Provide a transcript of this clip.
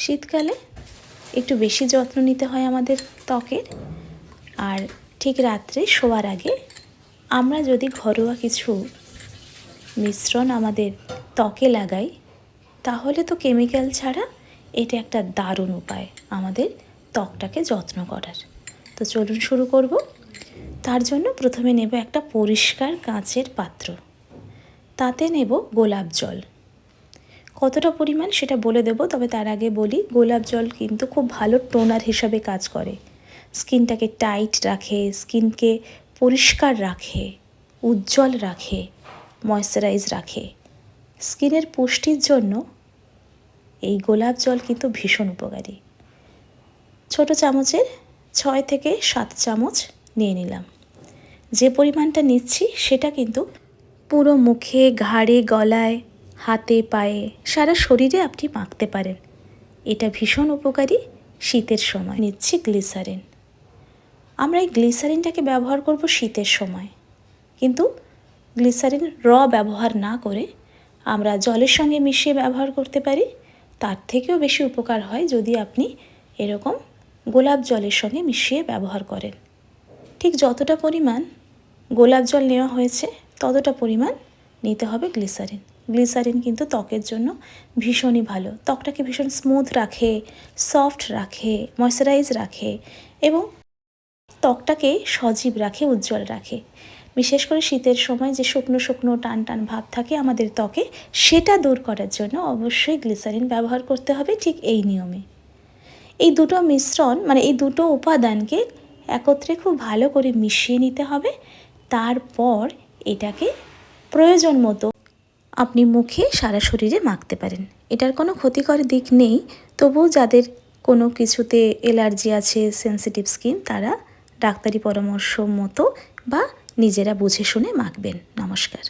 শীতকালে একটু বেশি যত্ন নিতে হয় আমাদের ত্বকের। আর ঠিক রাত্রে শোয়ার আগে আমরা যদি ঘরোয়া কিছু মিশ্রণ আমাদের ত্বকে লাগাই, তাহলে তো কেমিক্যাল ছাড়া এটা একটা দারুণ উপায় আমাদের ত্বকটাকে যত্ন করার। তো চলুন শুরু করব। তার জন্য প্রথমে নেব একটা পরিষ্কার কাঁচের পাত্র। তাতে নেব গোলাপ জল। কতটা পরিমাণ সেটা বলে দেবো, তবে তার আগে বলি, গোলাপ জল কিন্তু খুব ভালো টোনার হিসাবে কাজ করে। স্কিনটাকে টাইট রাখে, স্কিনকে পরিষ্কার রাখে, উজ্জ্বল রাখে, ময়শ্চারাইজ রাখে। স্কিনের পুষ্টির জন্য এই গোলাপ জল কিন্তু ভীষণ উপকারী। ছোট চামচের ছয় থেকে সাত চামচ নিয়ে নিলাম। যে পরিমাণটা নিচ্ছি সেটা কিন্তু পুরো মুখে, ঘাড়ে, গলায় হাতে, পায়ে, সারা শরীরে আপনি মাখতে পারেন। এটা ভীষণ উপকারী শীতের সময়। নিচ্ছি গ্লিসারিন। আমরা এই গ্লিসারিনটাকে ব্যবহার করব শীতের সময়। কিন্তু গ্লিসারিন র ব্যবহার না করে আমরা জলের সঙ্গে মিশিয়ে ব্যবহার করতে পারি। তার থেকেও বেশি উপকার হয় যদি আপনি এরকম গোলাপ জলের সঙ্গে মিশিয়ে ব্যবহার করেন। ঠিক যতটা পরিমাণ গোলাপ জল নেওয়া হয়েছে, ততটা পরিমাণ নিতে হবে গ্লিসারিন। গ্লিসারিন কিন্তু ত্বকের জন্য ভীষণই ভালো। ত্বকটাকে ভীষণ স্মুথ রাখে সফট রাখে ময়শ্চারাইজ রাখে এবং ত্বকটাকে সজীব রাখে, উজ্জ্বল রাখে। বিশেষ করে শীতের সময় যে শুকনো শুকনো টান টান ভাব থাকে আমাদের ত্বকে, সেটা দূর করার জন্য অবশ্যই গ্লিসারিন ব্যবহার করতে হবে ঠিক এই নিয়মে। এই দুটো মিশ্রণ মানে এই দুটো উপাদানকে একত্রে খুব ভালো করে মিশিয়ে নিতে হবে। তারপর এটাকে প্রয়োজন মতো আপনি মুখে সারা শরীরে মাখতে পারেন। এটার কোনো ক্ষতিকর দিক নেই। তবুও যাদের কোনো কিছুতে এলার্জি আছে সেন্সিটিভ স্কিন তারা ডাক্তারি পরামর্শ মতো বা নিজেরা বুঝে শুনে মাখবেন। নমস্কার।